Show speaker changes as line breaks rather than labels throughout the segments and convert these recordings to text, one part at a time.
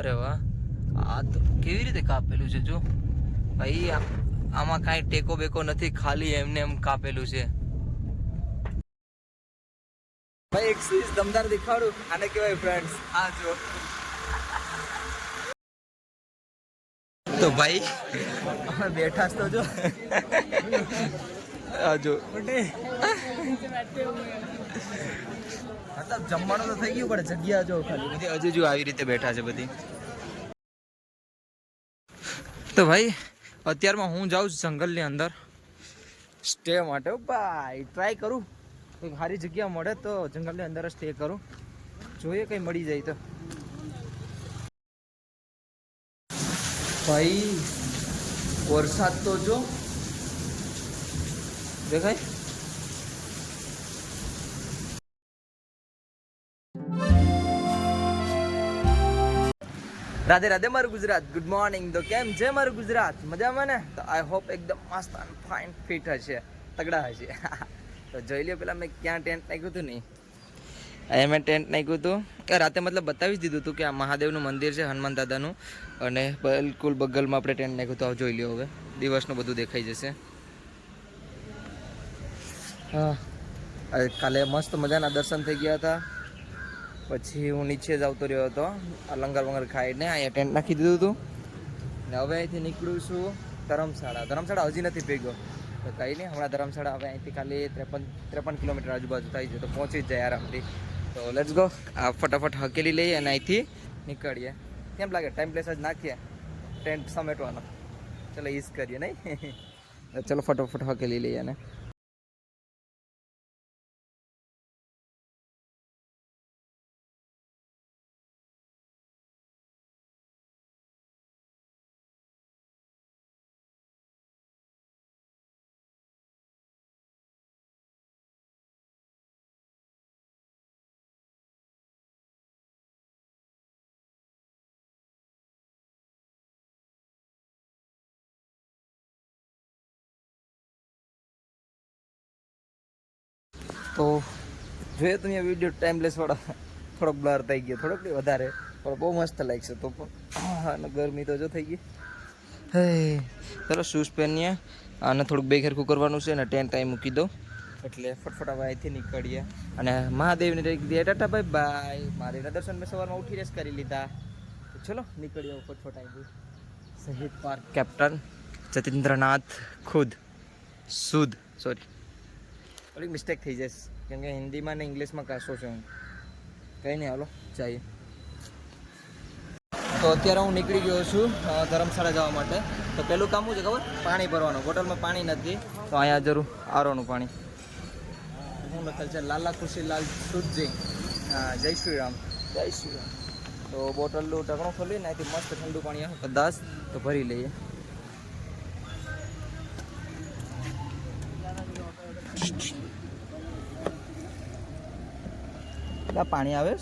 અરે વાહ. આ તો કેવી રીતે કાપેલું છે જો? ભાઈ આમાં કાંઈ ટેકો બેકો નથી ખાલી એમને એમ કાપેલું છે. ભાઈ એક સીઝ દમદાર દેખાડું. આને કહેવાય ફ્રેન્ડ્સ આ જો. તો ભાઈ? અમે બેઠા તો જો. આ જો. મતલબ જમવાનું તો થઈ ગયું, પણ જગ્યા જો ખાલી. બધી હજુ જો આવી રીતે બેઠા છે બધી. તો ભાઈ, અત્યારમાં હું જાઉં છું જંગલની અંદર. સ્ટે માટે. ભાઈ ટ્રાય કરું. કોઈ સારી જગ્યા મળે તો જંગલની અંદર સ્ટે કરું. જોઈએ કંઈ મળી જાય તો. ભાઈ, વરસાદ તો જો. દેખાય? રાધે રાધે, મારું ગુજરાત. ગુડ મોર્નિંગ તો કેમ છે મારું ગુજરાત? મજામાં ને? તો આઈ હોપ એકદમ મસ્ત અને ફાઇન ફિટ હશે. તગડા હશે. તો જોઈ લ્યો પેલા મેં ક્યાં ટેન્ટ નાખ્યું હતું નહીં અહીંયા મેં ટેન્ટ નાખ્યું હતું. કે રાતે મતલબ બતાવી જ દીધું હતું કે આ મહાદેવનું મંદિર છે, હનુમાન દાદાનું. અને બિલકુલ બગલમાં આપણે ટેન્ટ નાખ્યું તો જોઈ લ્યો હવે. દિવસનું બધું દેખાઈ જશે. હા. કાલે મસ્ત મજાના દર્શન થઈ ગયા હતા. પછી હું નીચે જ આવતો રહ્યો હતો. લંગર વંગર ખાઈને અહીંયા ટેન્ટ નાખી દીધું હતું. ને હવે અહીંથી નીકળું છું ધરમશાળા. ધરમશાળા હજી નથી ભેગો. તો કંઈ નહીં, હમણાં ધરમશાળા હવે અહીંથી ખાલી ત્રેપન ત્રેપન કિલોમીટર આજુબાજુ થાય છે. તો પહોંચી જ જાય આરામથી. તો લેટ્સ ગો આ ફટાફટ હકેલી લઈએ અને અહીંથી નીકળીએ. કેમ લાગે? ટાઈમ પ્લેસ જ નાખીએ. ટેન્ટ સમેટવાનો. ચલો ઈઝ કરીએ નહીં? ચલો ફટાફટ હકેલી લઈએ અને તો જોઈએ તમે વીડિયો ટાઈમલેસ વાળો. થોડોક બ્લર થઈ ગયો, થોડોક વધારે. પણ બહુ મસ્ત લાગશે તો પણ. અને ગરમી તો જો થઈ ગઈ. હે ચલો શૂઝ પહેરીએ. અને થોડુંક બે ખેરખું કરવાનું છે, અને ટેન ટાઈમ મૂકી દો એટલે ફટફટ હવે અહીંથી નીકળીએ. અને મહાદેવને કીધી. ટાટા ભાઈ બાય મહાદેવના દર્શન મેં સવારમાં ઉઠી રેસ કરી લીધા. તો ચલો, નીકળીએ ફટફટ અહીંથી. શહીદ પાર્ક કેપ્ટન જતીન્દ્રનાથ, ખુદ. સુદ સોરી થોડીક મિસ્ટેક થઈ જશે કેમ કે હિન્દીમાં ને ઇંગ્લિશમાં કાશો છું હું કંઈ નહીં હાલો જઈએ. તો અત્યારે હું નીકળી ગયો છું ધર્મશાળા જવા માટે. તો પહેલું કામ શું છે ખબર? પાણી ભરવાનું. બોટલમાં પાણી નથી. તો અહીંયા જરૂર આરોનું પાણી. શું લખેલ છે? લાલા ખુશીલાલ હા જય શ્રી રામ. જય શ્રી રામ. તો બોટલનું ઢકણું ખોલીને અહીંથી મસ્ત ઠંડુ પાણી આવે કદાચ તો ભરી લઈએ. આ પાણી આવે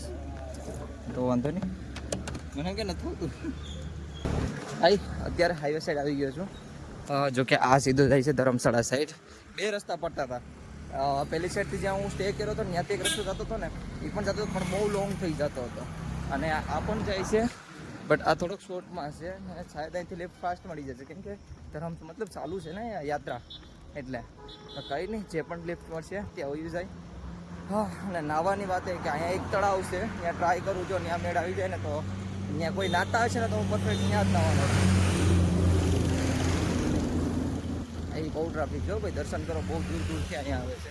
તો વાંધો નહીં. મને કે નથી હોતું. હાઈ અત્યારે હાઈવે સાઈડ આવી ગયો છું. જો કે આ સીધો જાય છે ધરમશાળા સાઈડ બે રસ્તા પડતા હતા. પહેલી સાઈડથી જ્યાં હું સ્ટે કર્યો હતો ત્યાંથી એક રસ્તો જતો હતો ને, એ પણ જતો હતો, પણ બહુ લોંગ થઈ જતો હતો. અને આ પણ જાય છે બટ આ થોડોક શોર્ટમાં છે અને શાયદ અહીંથી લેફ્ટ ફાસ્ટ મળી જશે. કેમ કે ધરમ, મતલબ ચાલુ છે ને યાત્રા. એટલે કંઈ નહીં, જે પણ લેફ્ટ મળશે, ત્યાં આવી જાય. અને નાવાની વાત એ કે અહીંયા એક તળાવ છે, ત્યાં ટ્રાય કરું જો ત્યાં મેળ આવી જાય ને તો ત્યાં કોઈ નાતા હશે ને તો હું પરફેક્ટ ત્યાં જ નાવાનો અહીં બહુ ટ્રાફિક જો ભાઈ, દર્શન કરો, બહુ દૂર દૂરથી અહીંયા આવે છે.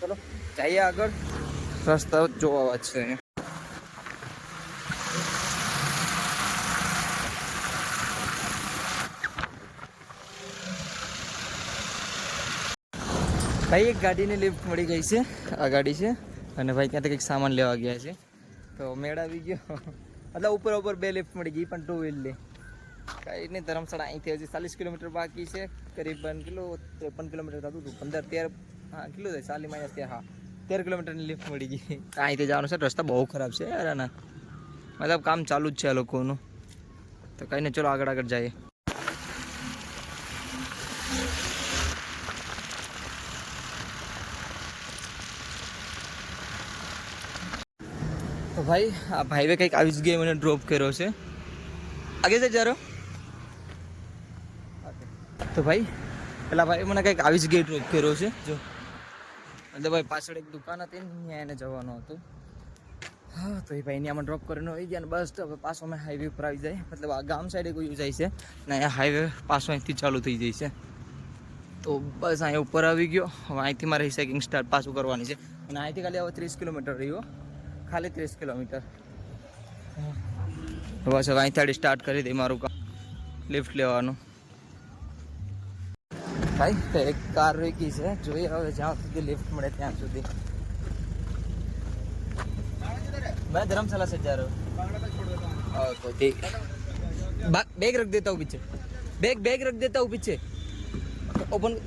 ચલો, જઈએ આગળ. રસ્તા જોવા છે અહીંયા. ભાઈ, એક ગાડીની લિફ્ટ મળી ગઈ છે, આ ગાડી છે. અને ભાઈ ક્યાંથી કંઈક સામાન લેવા ગયા છે. તો મેળ આવી ગયો. મતલબ ઉપર ઉપર બે લિફ્ટ મળી ગઈ, પણ ટુ વ્હીલની કાંઈ નહીં, ધરમશાળા અહીંથી હજી ચાલીસ કિલોમીટર બાકી છે. કરીબન કેટલું? ત્રેપન કિલોમીટર થતું હતું. પંદર, તેર, હા, કેટલું થાય? ચાલી માઇનસ તેર, હા. તેર કિલોમીટરની લિફ્ટ મળી ગઈ. અહીંથી જવાનું છે, રસ્તા બહુ ખરાબ છે યાર મતલબ કામ ચાલુ જ છે આ લોકોનું. તો કંઈ નહીં, ચલો આગળ આગળ જઈએ. તો ભાઈ, આ ભાઈએ કંઈક આવી જગ્યાએ મને ડ્રોપ કર્યો છે. આગે છે જારો? તો ભાઈ, પેલા ભાઈ મને કંઈક આવી જગ્યાએ ડ્રોપ કર્યો છે. જો. એટલે ભાઈ, પાછળ એક દુકાન હતી ને, ત્યાં એને જવાનું હતું. હા, તો એ ભાઈ અહીંયા ડ્રોપ કરીને આવી ગયા ને બસ, તો હવે પાછો અમે હાઈવે ઉપર આવી જાય. મતલબ આ ગામ સાઈડે કોઈ જાય છે ને અહીંયા હાઈવે પાછો અહીંથી ચાલુ થઈ જાય છે. તો બસ અહીંયા ઉપર આવી ગયો. હવે અહીંથી મારે સાયકલિંગ સ્ટાર્ટ પાછું કરવાની છે. અને અહીંથી ખાલી હવે ત્રીસ કિલોમીટર રહ્યો ખાલી ત્રીસ કિલોમીટર તો બસ હવે અહીંથી સ્ટાર્ટ કરી દઈ મારું કામ લિફ્ટ લેવાનું ભાઈ તો એક કાર રોકી છે જોઈએ હવે જ્યાં સુધી લિફ્ટ મળે ત્યાં સુધી मैं धर्मशाला से जा रहा हूँ ओके ठीक बा- बैग रख देता हूँ पीछे बैग बैग रख देता हूँ पीछे ओपन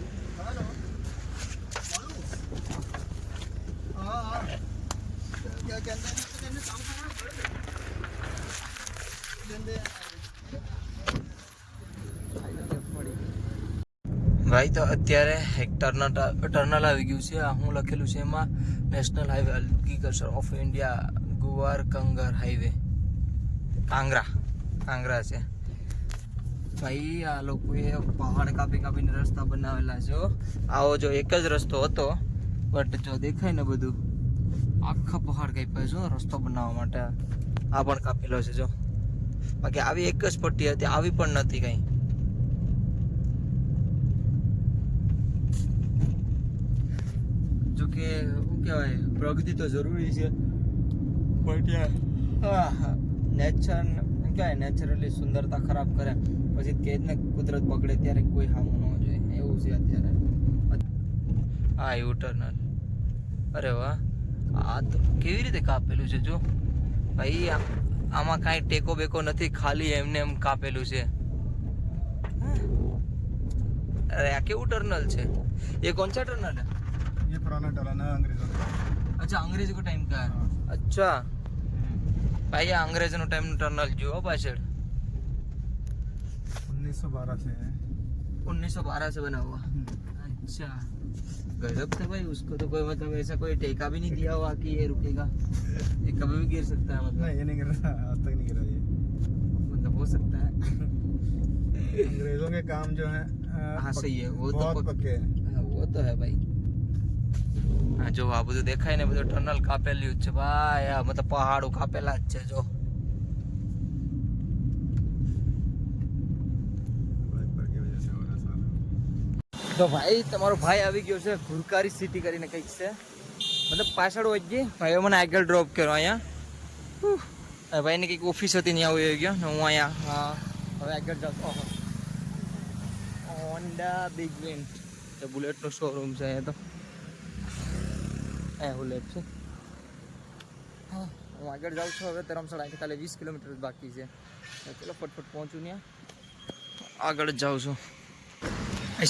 ભાઈ, તો અત્યારે એક ટર્નલ ટર્નલ આવી ગયું છે. હું લખેલું છે એમાં national highway agriculture of India ગુવાર કંગર હાઈવે કાંગરા કાંગરા છે. ભાઈ, આ લોકોએ પહાડ કાપી કાપીને રસ્તા બનાવેલા છે આવો જો એક જ રસ્તો હતો બટ જો દેખાય ને બધું, આખા પહાડ કાપ્યા છે રસ્તો બનાવવા માટે. આ પણ કાપેલો છે, જો. બાકી આવી એક જ પટ્ટી હતી, આવી પણ નથી કઈ. જોકે શું કહેવાય, પ્રગતિ તો જરૂરી છે. પણ ત્યાં નેચર કહેવાય નેચરલી સુંદરતા ખરાબ કરે. પછી કે જ ને કુદરત બગડે ત્યારે કોઈ હામું ન જોઈએ. એવું છે અત્યારે. હા એવું ટર્નર અરે વાહ. આ તો કેવી રીતે કાપેલું છે, જો. ભાઈ આમાં કાંઈ ટેકો બેકો નથી, ખાલી એમને એમ કાપેલું છે. અરે, આ કેવું ટર્નલ છે? એ કોણ છે
ये पुराना अंग्रेज़ों का
अच्छा अंग्रेज़ों के टाइम का है। हाँ। अच्छा। हम्म। भाई अंग्रेज़ों टाइम टनल जो
1912 से है।
1912 से बना हुआ। हम्म। अच्छा। गजब था भाई उसको तो कोई मतलब ऐसा कोई टेका भी नहीं दिया हुआ कि ये रुकेगा। ये कभी भी गिर सकता है मतलब।
नहीं ये नहीं गिर रहा आज तक नहीं गिरा ये।
मतलब हो सकता है।
अंग्रेज़ों के काम जो है
हाँ सही है वो तो पक,
पक्के हैं
हाँ, वो तो है भाई। આ જો આ બધું દેખાય ને, બધું ટનલ કાપેલું છે ભાઈ. આ મતલબ પહાડો કાપેલા જ છે, જો. તો ભાઈ, તમારો ભાઈ આવી ગયો છે ઘુરકારી સિટી કરીને કંઈક છે. મતલબ પાછળ હોય ગઈ ભાઈએ મને આગળ ડ્રોપ કર્યો અહીંયા. ભાઈ ભાઈની કંઈક ઓફિસ હતી ત્યાં આવી ગયો હું અહીંયા, હા. હવે આગળ જાઉં હોન્ડા બિગ વિન બુલેટ બુલેટનો શોરૂમ છે અહીંયા તો. એ છે. હા હું આગળ જાઉં છું હવે. ધરમશાળાથી ખાલી વીસ કિલોમીટર બાકી છે. ચાલો ફટફટ પહોંચું ત્યાં. આગળ જ જાઉં છું.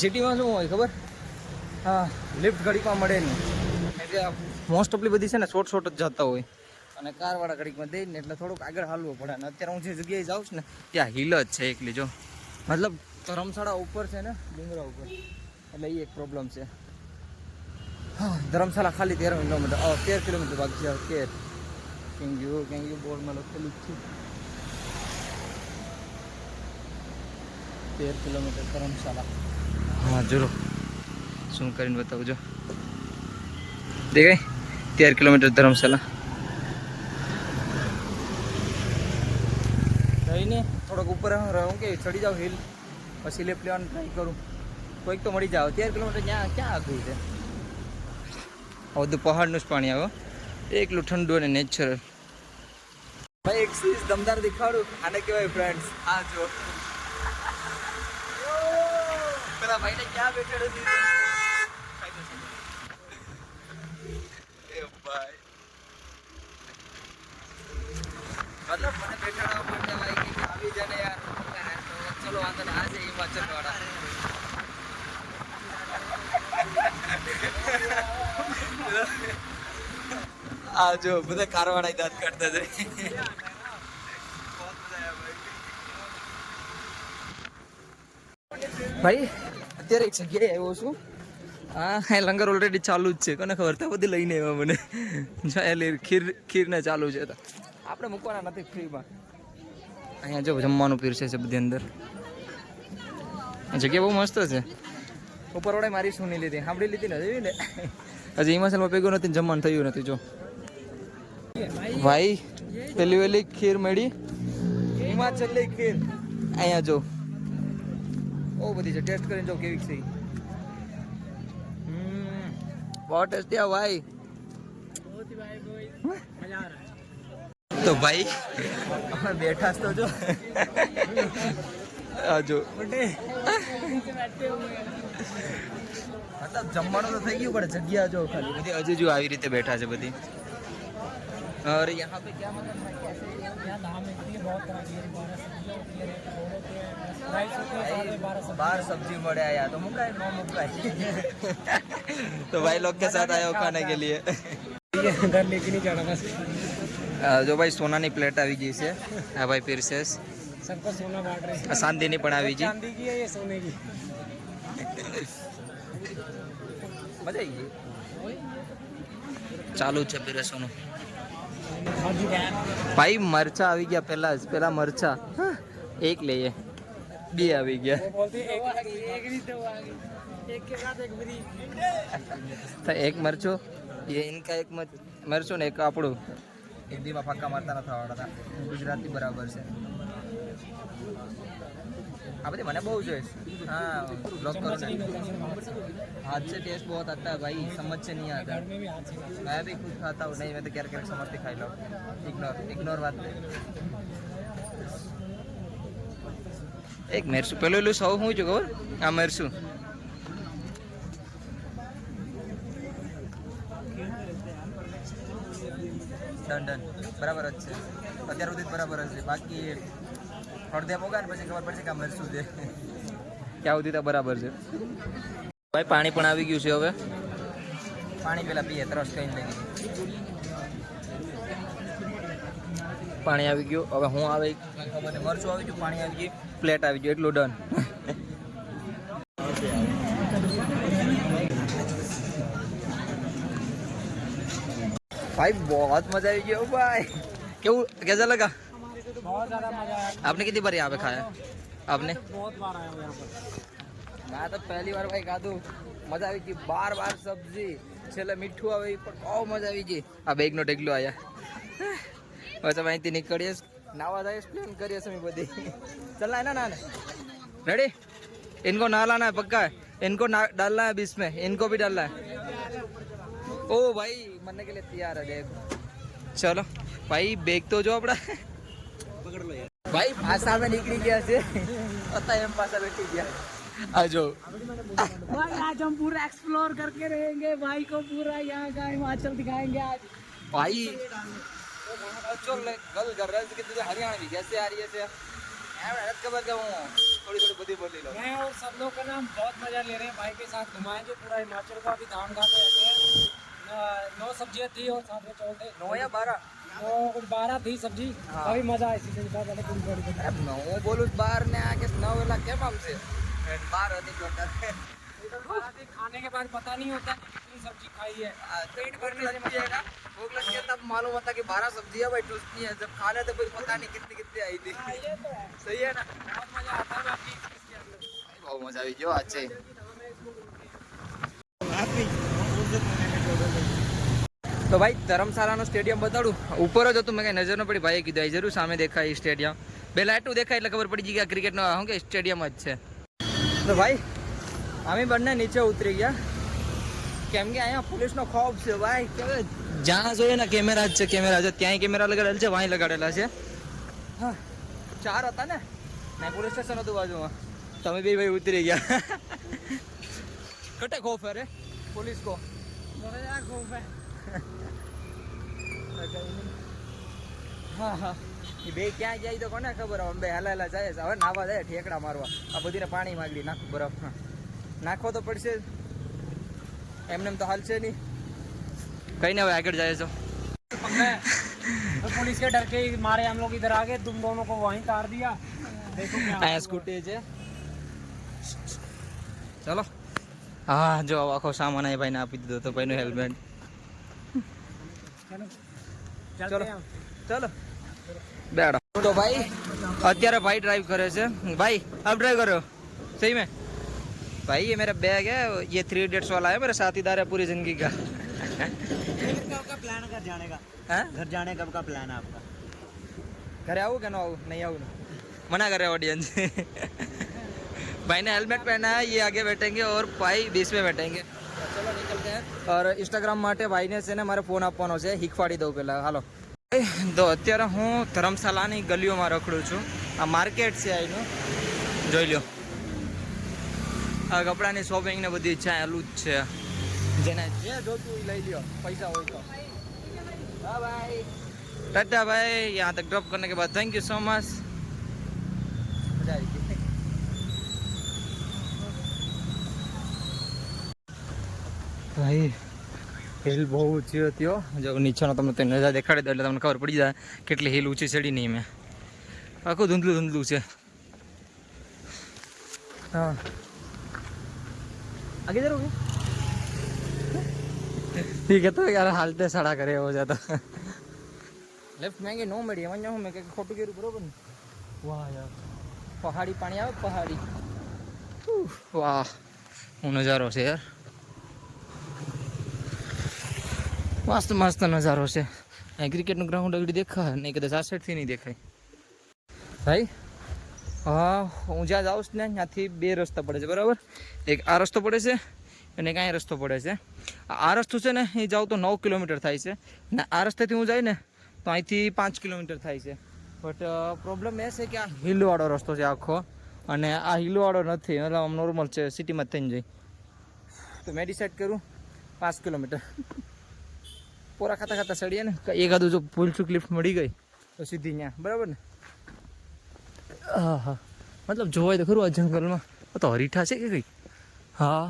સિટીમાં શું હોય ખબર? હા લિફ્ટ ઘડીકમાં મળે નહીં. એટલે મોસ્ટ ઓફલી બધી છે ને શોર્ટ શોર્ટ જ જતા હોય. અને કારવાળા ઘડીકમાં દઈ ને એટલે થોડુંક આગળ હાલવું પડે. અને અત્યારે હું જે જગ્યાએ જાઉં છું ને ત્યાં હિલ જ છે એકલી જો. મતલબ ધર્મશાળા ઉપર છે ને ડુંગરા ઉપર. એટલે એ એક પ્રોબ્લેમ છે. ધર્મશાળા ખાલી તેર કિલોમીટર તેર કિલોમીટર બાકી છે તેર ગયું કેંગ્યુ બોર્ડમાં લખેલું જ છે તેર કિલોમીટર ધર્મશાળા હા જરૂર શું કરીને બતાવજો દેખાય તેર કિલોમીટર ધર્મશાળા જઈને થોડોક ઉપર હું કે ચડી જાઉં હિલ પછી લેફ્ટ લેવાનું ટ્રાય કરું કોઈક તો મળી જાવ તેર કિલોમીટર ત્યાં ક્યાં આઘું છે બધું પહાડનું જ પાણી આવે એકલું ઠંડુ અને નેચરલ ભાઈ, એક સીઝ દમદાર દેખાડું. આને કહેવાય ફ્રેન્ડ્સ આ જો. પેલા ભાઈને ક્યાં બેઠેલો એ મતલબ વાંધો નહીં. આજે આ જો બધા કારવાડા દાંત કાઢતા જાય ભાઈ અત્યારે એક જગ્યાએ આવ્યો છું. હા હા લંગર ઓલરેડી ચાલુ જ છે. કોને ખબર? તો બધી લઈને આવ્યા મને. એટલે ખીર ખીરને ચાલુ છે આપણે મૂકવાના નથી ફ્રીમાં અહીંયા જો જમવાનું પીરસે છે બધી અંદર. જગ્યા બહુ મસ્ત છે. ઉપર વડે મારી સુની લીધી. સાંભળી લીધી ને જોઈ ને? હજી હિમાચલમાં ભેગું નથી જમવાનું થયું નથી જો. ભાઈ પેલી વેલી ખીર મળી. હિમાચલની ખીર. અહીંયા જો. બહુ બધી છે. ટેસ્ટ કરીને જો કેવી છે. બહુ ટેસ્ટી આ ભાઈ. તો ભાઈ. અમે બેઠા તો જો. આજો જો. મતલબ જમવાનું તો થઈ ગયું પણ જગ્યા જો ખાલી બધી હજુ જો આવી રીતે બેઠા છે બધી और यहाँ पे क्या मतलब है कैसे बाहर सब्जी મળે આયા તો મુકાય નો મુકાય तो भाई लोग के साथ आया हो खाने के लिए
घर लेके नहीं जाना बस
અ, જો ભાઈ સોનાની પ્લેટ આવી ગઈ છે હા ભાઈ પીરસેસ
सबको सोना बांट रहे हैं
ચાંદીની પણ આવી ગઈ
चांदी की है ये सोने
મજા આવી ગઈ. ચાલુ છે પીરસવાનું ભાઈ, મરચા આવી ગયા પેલા પેલા મરચા. એક લઈએ. બે આવી ગયા. એક મરચો, એ ઇનકા એક મરચો ને એક આપણું. હિન્દીમાં દીમાં ફાંકા મારતા નથી આવડતા. ગુજરાતી બરાબર છે. આ બધી મને બહુ જોઈશ हाँ ब्लॉग करो ना हाथ से टेस्ट बहुत आता है भाई समझ से नहीं आता
घर में भी हाथ से
मैं भी खुद खाता हूँ नहीं मैं तो क्या क्या समझ के खाई लो इग्नोर इग्नोर बात नहीं એક મેરસું પેલું એલું સૌ શું છે ખબર આ મેરસું ડન ડન બરાબર જ છે અત્યાર સુધી જ બરાબર જ છે બાકી હળદે ક્યાં સુધી તો બરાબર છે? ભાઈ પાણી પણ આવી ગયું છે હવે. પાણી પેલા પીએ તરસ કઈ પાણી આવી ગયું. હવે હું આવે ખબર મરચું આવી ગયું પાણી આવી ગયું. પ્લેટ આવી ગયું એટલું ડન. ભાઈ બહુ મજા આવી ગયો ભાઈ. કેવું કેસા લગા?
बहुत ज्यादा मजा आया
आपने कितनी बार यहाँ पे खाया आपने
बहुत बार आया हूँ यहाँ पर
मैं तो पहली વાર ભાઈ ખાધું મજા આવી ગઈ બાર બાર સબ્જી છેલ્લે મીઠું આવે એ પણ બહુ મજા આવી ગઈ આ બેગનો ઢેગલો આયા બસ હવે અહીંથી નીકળીએ નાવા જાય પ્લાન કરીએ અમે બધી ચલના है ना नाने रेडी इनको नहलाना है पक्का है इनको ना डालना है बीच में इनको भी डालना है ओ भाई मरने के लिए तैयार है देखो चलो भाई બેગ તો જો આપડા ભાઈ પાસા में નીકળી ગયા છે અત્યારે એમ પાસા બેઠી ગયા આ જો
भाई आज हम पूरा एक्सप्लोर करके रहेंगे भाई को पूरा यहाँ का हिमाचल दिखाएंगे आज
भाई जो ले- गल कर रहा है कि तुझे हरियाणा भी कैसे आ रही है से એમ નથી ખબર કે હું થોડી થોડી બધી બોલી લઉં
मैं और सब लोग का नाम बहुत मजा ले रहे हैं भाई के साथ घुमाएंगे पूरा हिमाचल को अभी धाम खा के आते हैं न- नौ सब्जियां थी और साथ में चौल थे
નો યા બારા
तो कुछ बारह थी सब्जी
हाँ।
अभी मजा आई सीजन का पहले पूरी बड़ी बड़ी
અરે ન હું બોલું છું બાર ને આ કે નવ વેલા કેમ આમ છે બાર હતી જોતા
इधर बाराती खाने के बाद पता नहीं होता कि कितनी सब्जी खाई है
पेट भर लगती है ना भूख लगती है तब मालूम होता कि बारह सब्जियां भाई टूटती हैं जब खा लेते कोई पता नहीं कितनी कितनी आई थी
ये तो है
सही है ना
बहुत मजा आता है बाकी इसके अंदर
બહુ મજા આવી ગયો આજે તો ભાઈ, ધરમશાળાનું સ્ટેડિયમ બતાડું. ઉપર જ હતું, મેં કંઈ નજર ન પડી. ભાઈએ કીધું જરૂર સામે દેખાય સ્ટેડિયમ. બે લાઇટું દેખાય એટલે ખબર પડી ગઈ કે આ ક્રિકેટનો શું કે, સ્ટેડિયમ જ છે. તો ભાઈ, અમે બંને નીચે ઉતરી ગયા. કેમ કે અહીંયા પોલીસનો ખોફ છે, ભાઈ. જ્યાં જોઈએ ને કેમેરા જ છે, કેમેરા છે. ત્યાંય કેમેરા લગાડેલા છે, વાંય લગાડેલા છે. હા, ચાર હતા ને? ને પોલીસ સ્ટેશન હતું બાજુમાં. તમે બી ભાઈ ઉતરી ગયા. કટે ખોફ અરે પોલીસ કો?
બड़ा ખોફ હે.
હા હા એ બે ક્યાં જાય તો કોને ખબર હવે બે હલા હલા જાય છે હવે નાવા જાય ઠેકડા મારવા આ બધીને પાણી માગડી નાખું બરફ નાખવો તો પડશે જ. એમને એમ તો હાલશે નહીં કઈ ને હવે આગળ જાય છો
तो पुलिस के डर के ही मारे हम लोग इधर आ गए तुम दोनों को वहीं तार दिया देखो क्या
અહીંયા સ્કૂટી છે ચલો હા જો આખો સામાન એ ભાઈને આપી દીધો તો ભાઈનું હેલ્મેટ ચલો ચલો બેડો તો ભાઈ भाई ભાઈ ડ્રાઈવ કરે છે। ભાई ड्राइव करो सही में? भाई ये मेरा बैग है ये थ्री इडियट्स वाला है मेरा साथीदार है पूरी ज़िंदगी का।
प्लान घर जाने का?
है?
घर जाने कब का प्लान है आपका?
घर आओ क्या ना आओ नहीं आओ ना। मना कर रहे ऑडियंस भाई ने हेलमेट पहना है ये आगे बैठेंगे और भाई बीच में बैठेंगे। ઓર ઇન્સ્ટાગ્રામ માટે ભાઈને છે ને મારે ફોન આપવાનો છે. હિખવાડી દઉં પહેલાં હાલો. તો અત્યારે હું ધર્મશાલાની ગલીઓમાં રખડું છું. આ માર્કેટ છે અહીંનું જોઈ લો આ કપડાની શોપિંગ ને બધી ચાલુ જ છે. જેને જે જોતું લઈ લ્યો. પૈસા હોય તો. હા ભાઈ ટાટા ભાઈ યહાં તક ડ્રોપ કરને કે બાદ થેન્ક યુ સો મચ ભાઈ હિલ બહુ ઊંચી હતી હો જો નીચેનો તમને તે નજારા દેખાડી દો એટલે તમને ખબર પડી જાય કેટલી હિલ ઊંચી ચડી નહીં મેં આખું ધૂંધલું ધૂંધલું છે હા आगे जरूर ठीक है तो यार हालते सड़ा करे हो जाता લેફ્ટ મેંગે નો મળી એમાં હું મેં કંઈક ખોટું કર્યું બરોબર ને વાહ યાર પહાડી પાણી આવે પહાડી ઉહ, વાહ હું નજારો છે યાર મસ્ત મસ્ત નજારો છે. અહીં ક્રિકેટનું ગ્રાઉન્ડ આગળ દેખાય નહીં કદાચ આ નહીં દેખાય. ભાઈ, હા, હું જ્યાં જાઉં છું ને ત્યાંથી બે રસ્તા પડે છે, બરાબર? એક આ રસ્તો પડે છે અને એક રસ્તો પડે છે. આ રસ્તો છે ને, એ જાઉં તો નવ કિલોમીટર થાય છે. ને આ રસ્તેથી હું જાય ને, તો અહીંથી પાંચ કિલોમીટર થાય છે. બટ પ્રોબ્લેમ એ છે કે આ હિલવાળો રસ્તો છે આખો. અને આ હિલવાળો નથી એટલે આમ નોર્મલ છે સિટીમાં થઈને જાય. તો મેં ડિસાઇડ કરું પાંચ કિલોમીટર. પોરા ખાતા ખાતા સડીએ ને એકાદું જો ફૂલ લિફ્ટ મળી ગઈ, તો સીધી ત્યાં બરાબર ને? હા હા મતલબ જોવાય તો ખરું આ જંગલમાં. તો હરીઠા છે કે કઈ? હા,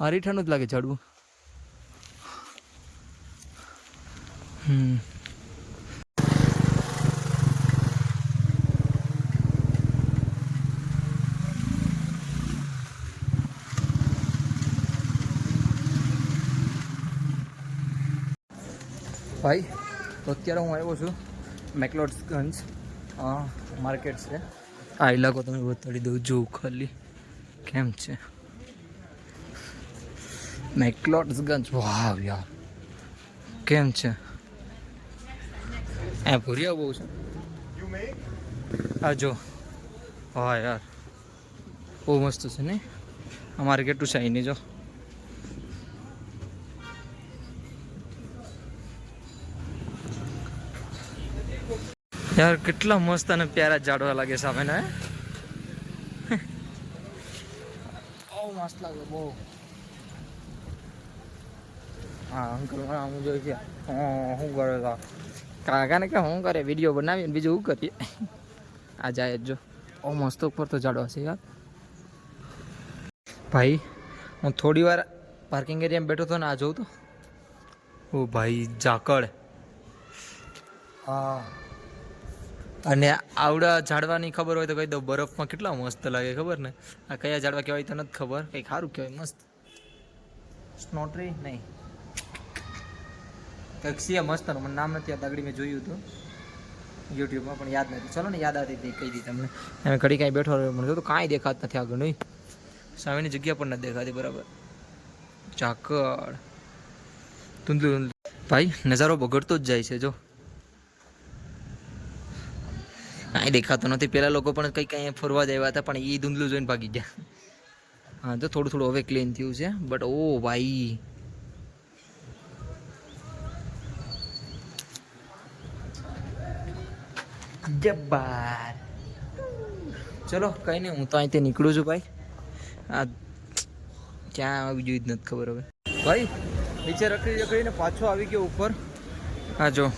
હરીઠાનું જ લાગે ઝાડવું. હમ. ભાઈ, તો અત્યારે હું આવ્યો છું મેકલોડ્સગંજ માર્કેટ છે. આ ઇલાકો તમે બતાડી દઉં જોઉં ખાલી કેમ છે. મેકલોડ્સગંજ વાવ યાર, કેમ છે? એ ભૂરિયા બહુ છે. આ જો, હા યાર, બહુ મસ્ત છે ને? આ માર્કેટ ટુ અહીંની, જો? યાર કેટલા મસ્ત અને પ્યારા ઝાડવા લાગે સામે ને બહુ મસ્ત લાગે બહુ. હા અંકલ હું જોઈ છે. શું કરે તો કાકાને કે શું કરે? વીડિયો બનાવીને બીજું શું કરીએ? આ જાય જ જો. બહુ મસ્ત ઉપર તો ઝાડવા છે યાર. ભાઈ હું થોડી વાર પાર્કિંગ એરિયામાં બેઠો હતો ને આ જોઉં તો. ઓ ભાઈ ઝાકળ. હા. અને આવડા ઝાડવાની ખબર હોય તો કહી દઉં, બરફમાં કેટલા મસ્ત લાગે ખબર ને? આ કયા ઝાડવા કહેવાય તો નથી ખબર. કંઈક સારું કહેવાય, મસ્ત. સ્નોટ્રી? નહીં. કંઈક છે મસ્ત મને નામ નથી યાદ, આગળ મેં જોયું હતું. યુટ્યુબમાં, પણ યાદ નથી. ચલો ને, યાદ આવતી હતી, કહી દી તમને. એમ ઘડી કાંઈ બેઠો રહ્યો, મને તો કાંઈ દેખાત નથી આગળ, નહીં. સામેની જગ્યા પણ નથી દેખાતી, બરાબર. ઝાકળ. ધૂંધલું. ભાઈ, નજારો બગડતો જ જાય છે, જો. કાંઈ દેખાતો નથી. પેલા લોકો પણ કંઈક અહીંયા ફરવા જ હતા, પણ એ ધૂંધલું જોઈને ભાગી ગયા. હા તો થોડું થોડું હવે ક્લીન થયું છે બટ ઓ ભાઈ. જબ્બાર. ચલો, કંઈ નહીં, હું તો અહીંથી નીકળું છું ભાઈ. આ ક્યાં આવી જોઈ જ નથી ખબર હવે. ભાઈ, નીચે રખડી રખડીને પાછો આવી ગયો ઉપર. હા, જો.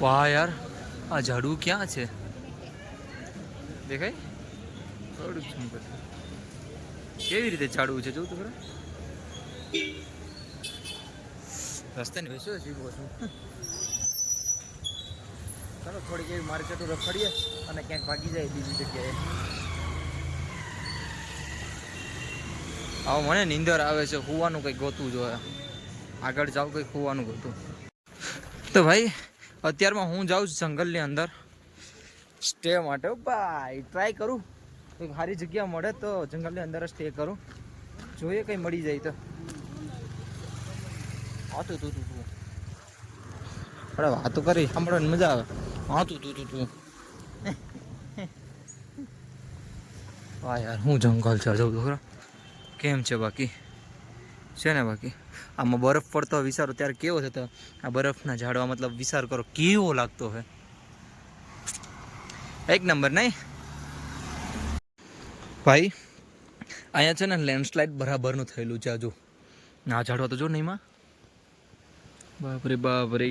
વાહ, યાર. આ ઝાડવું ક્યાં છે? દેખાય? થોડું જ કેવી રીતે ઝાડવું છે? જોવું તો ખરા. રસ્તાની બેસો શીખવો છું. ચાલો થોડીક એવી માર્કેટો રખડીએ અને ક્યાંક ભાગી જાય બીજી જગ્યાએ. હવે મને નીંદર આવે છે. ખૂવાનું કંઈક ગોતું જોઈએ આગળ જાઉં કંઈક ખૂવાનું ગોતું. તો ભાઈ અત્યારમાં હું જાઉં છું જંગલની અંદર. સ્ટે માટે. ભાઈ ટ્રાય કરું. કંઈક સારી જગ્યા મળે તો જંગલની અંદર સ્ટે કરું. જોઈએ કંઈ મળી જાય તો. હા, તું તું તું તું. અરે, વાતો કરી. સાંભળવાની મજા આવે. હા, તું તું તું તું. યાર, હું જંગલ છે તો ખરા કેમ છે બાકી? છે ને બાકી? આમાં બરફ પડતો વિચારો ત્યારે કેવો થતો આ બરફના ઝાડવા મતલબ વિચાર કરો કેવો લાગતો હોય. એક નંબર નહીં? ભાઈ, અહીંયા છે ને લેન્ડસ્લાઇડ બરાબરનું થયેલું છે હજુ આ ઝાડવા તો જો નહીં માં. બાપરે બાપરે.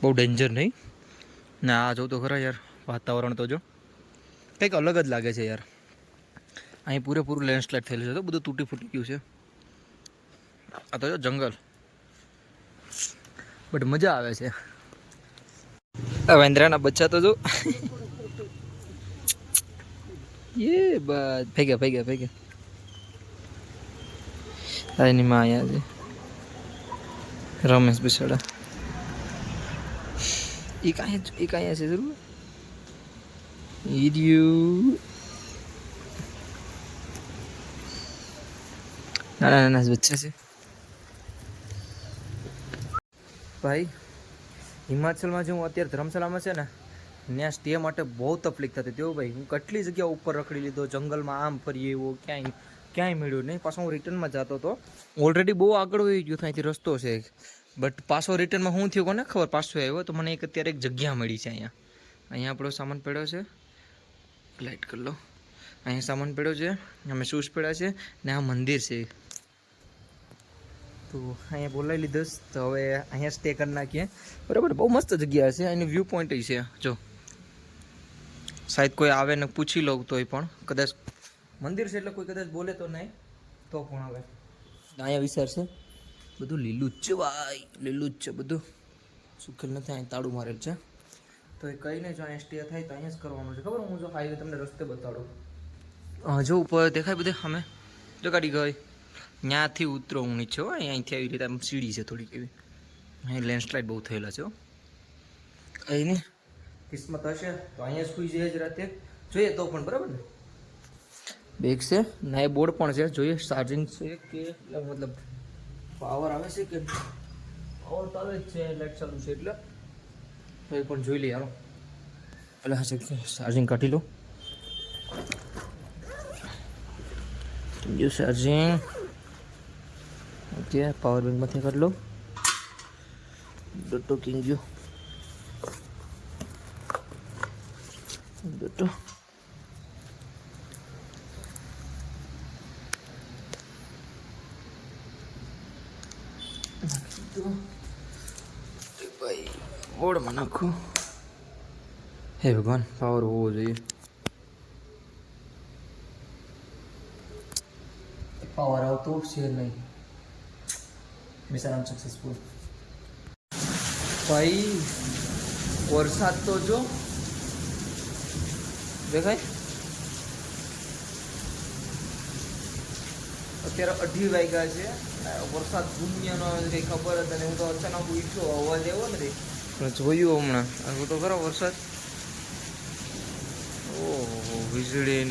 બહુ ડેન્જર નહીં. ના આ જો તો ખરા યાર, વાતાવરણ તો જો. કંઈક અલગ જ લાગે છે યાર. અહીં પૂરેપૂરું લેન્ડસ્લાઇડ થયેલું છે તો બધું તૂટી ફૂટી ગયું છે. આ તો જો જંગલ. બટ મજા આવે છે. આ વાંદરાના બચ્ચા તો જો. એ બસ ભેગા ભેગા ભેગા આ એની માં અહીંયા છે. રમેશ બિસાડા. એ કાંઈ એ કાંઈ છે જરૂર? ઈડિયું. નાના નાના બચ્ચા છે. ભાઈ. હિમાચલમાં જે હું અત્યારે ધર્મશાળામાં છે ને, ત્યાં સ્ટે માટે બહુ તકલીફ થતી તેઓ ભાઈ. હું કેટલી જગ્યા ઉપર રખડી લીધો, જંગલમાં આમ ફરી એવો ક્યાંય ક્યાંય મળ્યું નહીં. પાછો હું રિટર્નમાં જતો હતો. ઓલરેડી બહુ આગળ વહી ગયો ત્યાંથી રસ્તો છે. બટ પાછો રિટર્નમાં શું થયું કોને ખબર? પાછો આવ્યો તો મને એક અત્યારે એક જગ્યા મળી છે અહીંયા. અહીંયા આપણો સામાન પડ્યો છે. લાઇટ કરી લો. અહીંયા સામાન પડ્યો છે. અમે શૂઝ પડ્યા છે. ને આ મંદિર છે. તો અહીંયા બોલાવી લીધો તો હવે અહીંયા સ્ટે કરી નાખીએ. બરાબર બહુ મસ્ત જગ્યા છે એની વ્યૂ પોઈન્ટ છે. જો શાયદ કોઈ આવે ને પૂછી લઉં તોય પણ. કદાચ મંદિર છે એટલે કોઈ કદાચ બોલે તો નહીં તો પણ હવે અહીંયા વિચાર છે. બધું લીલું જ છે ભાઈ. લીલું જ છે બધું. સુખેલ નથી અહીંયા તાળું મારેલ છે. તો એ કઈ નહીં જો અહીંયા સ્ટે થાય તો અહીંયા જ કરવાનું છે. ખબર હું જો હાઈવે તમને રસ્તે બતાડું. અ, જો ઉપર દેખાય બધે અમે જો ગાડી ગઈ. ત્યાંથી ઉતરો હું નીચે હો અહીંથી આવી રીતે આમ સીડી છે થોડીક એવી. અહીં લેન્ડસ્લાઇડ બહુ થયેલા છે અહીંની કિસ્મત હશે તો અહીંયા સુઈ જઈએ જ રાતે. જોઈએ તો પણ બરાબર ને? બેગ છે ના એ બોર્ડ પણ છે જોઈએ ચાર્જિંગ છે કે એટલે મતલબ પાવર આવે છે કે પાવર તો આવે જ છે લાઇટ ચાલુ છે એટલે. તો એ પણ જોઈ લઈએ હાલો. એટલે હા ચાર્જિંગ કાઢી લો. ચાર્જિંગ ઓકે પાવર બેંકમાંથી કાઢી લો ડોટો કિંગ ગયો ડોટો ભાઈ બોર્ડમાં નાખું હે ભગવાન પાવર હોવો જોઈએ પાવર આવતો છે નહીં મિશન અનસક્સેસફુલ ભાઈ, વરસાદ તો જો. દેખાય? અત્યારે અઢી વાગ્યા છે. વરસાદ ભૂમિયાનો કંઈ ખબર જ નહીં હું તો અચાનક ઉઠ્યો, અવાજ એવો ને પણ જોયું હમણાં. હું તો ખરો વરસાદ. ઓહો વીજળી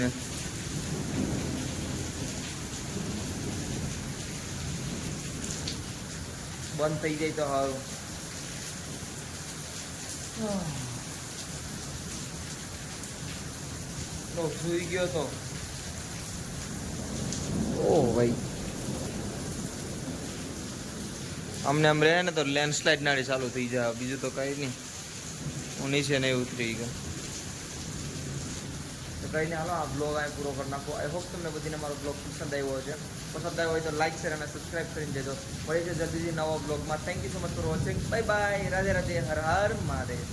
બંધ થઈ જાય તો હારું તો સુઈ ગયો તો. ઓ ભાઈ. અમને આમ રહે ને તો લેન્ડસ્લાઇડ નાડી ચાલુ થઈ જાય. બીજું તો કઈ નહીં. હું નીચે નહીં ઉતરી ગયો. તો કઈ નહીં હાલો આ બ્લોગ આ પૂરો કરી નાખો. આઈ હોપ તમને બધીને મારો બ્લોગ પસંદ આવ્યો છે પસંદ આવ્યો હોય તો લાઈક શેર અને સબસ્ક્રાઇબ કરીને દેજો. મળીશું જલ્દીથી નવા બ્લોગમાં thank you so much for watching bye bye Radhe Radhe Har Har Mahadev.